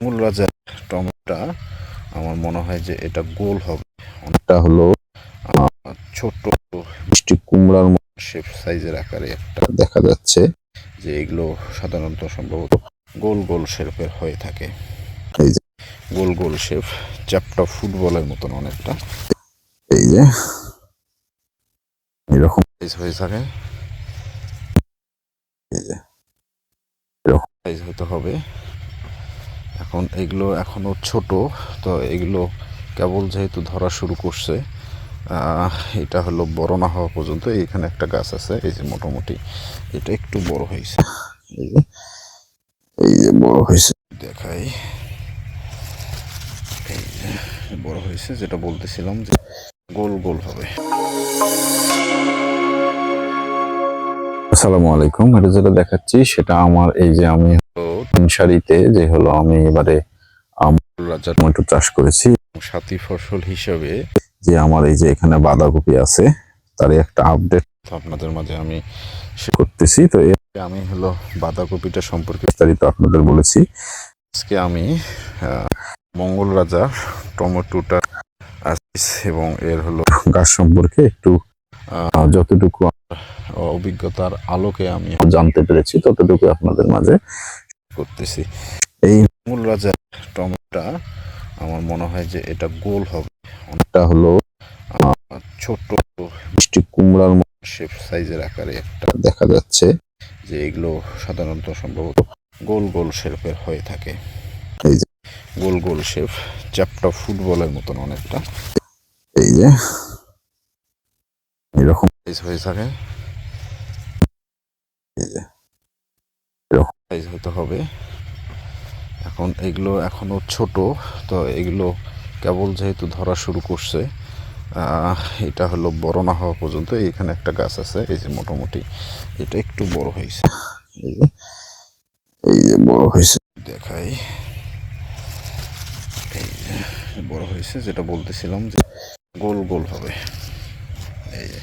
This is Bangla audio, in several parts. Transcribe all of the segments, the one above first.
মূল রাজা টমেটোটা আমার মনে হয় যে এটা গোল হবে। অনেকটা হলো ছোট মিষ্টি কুমড়ার শেপ সাইজের আকারে একটা। দেখা যাচ্ছে যে এগুলো সাধারণত সম্ভবত গোল গোল শেপের হয়ে থাকে। এই যে। গোল গোল শেপ চ্যাপটা ফুটবলের মতন অনেকটা। এই যে। এরকম সাইজ হয়ে থাকে। এই যে। এরকম সাইজ হতে হবে। এখন এগুলো এখনও ছোট, তো এগুলো কেবল যেহেতু ধরা শুরু করছে এটা হলো বড় না হওয়া পর্যন্ত। এখানে একটা গাছ আছে, এই যে মোটামুটি এটা একটু বড় হয়েছে। এই যে বড় হয়েছে। দেখাই। এই যে বড় হয়েছে, যেটা বলতেছিলাম যে গোল গোল হবে। আসসালামু আলাইকুম, এটা যেটা দেখাচ্ছি, সেটা আমার, এই যে আমি তিন সারিতে যে হলো আমি এবারে রাজার টমেটো চাষ করেছি। সাথী ফসল হিসেবে যে আমার এই যে এখানে বাঁধাকপি আছে তারই একটা আপডেট আপনাদের মাঝে আমি করতেছি। তো আমি হলো বাঁধাকপিটা সম্পর্কে বিস্তারিত আপনাদের বলেছি। আজকে আমি মঙ্গল রাজা টমেটোটা আসিস এবং এর হলো গাছ সম্পর্কে একটু যতটুকু অভিজ্ঞতার আলোকে আমি জানতে পেরেছি ততটুকু আপনাদের মাঝে। করতেছি। এই মূল রাজা টমেটোটা আমার মনে হয় যে এটা গোল হবে। অনেকটা হলো ছোট মিষ্টি কুমড়ার শেপ সাইজের আকারে একটা দেখা যাচ্ছে। যে এগুলো সাধারণত সম্ভবত গোল গোল শেপের হয়ে থাকে। এই যে। গোল গোল শেপ চ্যাপটা ফুটবলের মতন অনেকটা। এই যে। এরকম সাইজ হয়ে থাকে। এই যে। সাইজ হতে হবে। এখন এগুলো এখনও ছোট, তো এগুলো কেবল যেহেতু ধরা শুরু করছে এটা হলো বড় না হওয়া পর্যন্ত। এখানে একটা গাছ আছে, এই যে মোটামুটি এটা একটু বড় হয়েছে। এই যে এই যে বড় হয়েছে। দেখাই। এই যে বড় হয়েছে, যেটা বলতেছিলাম যে গোল গোল হবে। এই যে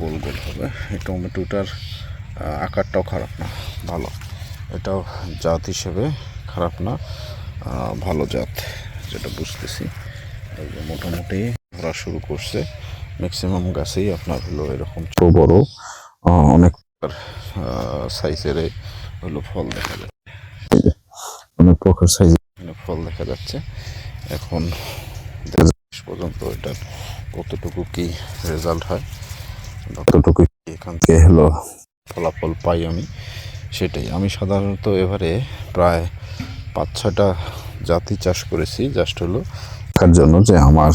গোল গোল হবে। এই টমেটোটার আকারটাও খারাপ না, ভালো। এটাও জাত হিসেবে খারাপ না ভালো জাত যেটা বুঝতেছি। এই যে মোটামুটি ধরা শুরু করছে ম্যাক্সিমাম গাছেই আপনার হলো এরকম ছোট বড় অনেক সাইজের হলো ফল দেখা যায়। অনেক প্রকার সাইজ ফল দেখা যাচ্ছে। এখন পর্যন্ত এটার কতটুকু কি রেজাল্ট হয় কতটুকু কি এখান থেকে হলো? ফলাফল পাই আমি। সেটাই। আমি সাধারণত এবারে প্রায় পাঁচ ছটা জাতি চাষ করেছি। জাস্ট হলো দেখার জন্য যে আমার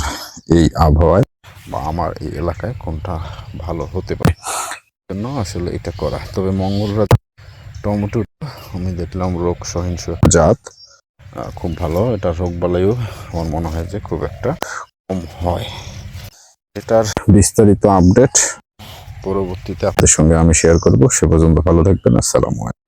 এই আবহাওয়ায় বা আমার এই এলাকায় কোনটা ভালো হতে পারে। জন্য আসলে এটা করা। তবে মঙ্গলবার টমেটো, আমি দেখলাম রোগ সহিংস জাত। খুব ভালো। এটা রোগ বালাইও আমার মনে হয় যে খুব একটা কম হয়। এটার বিস্তারিত আপডেট পরবর্তীতে আপনাদের সঙ্গে আমি শেয়ার করব। সে পর্যন্ত ভালো থাকবেন। আসসালামু আলাইকুম।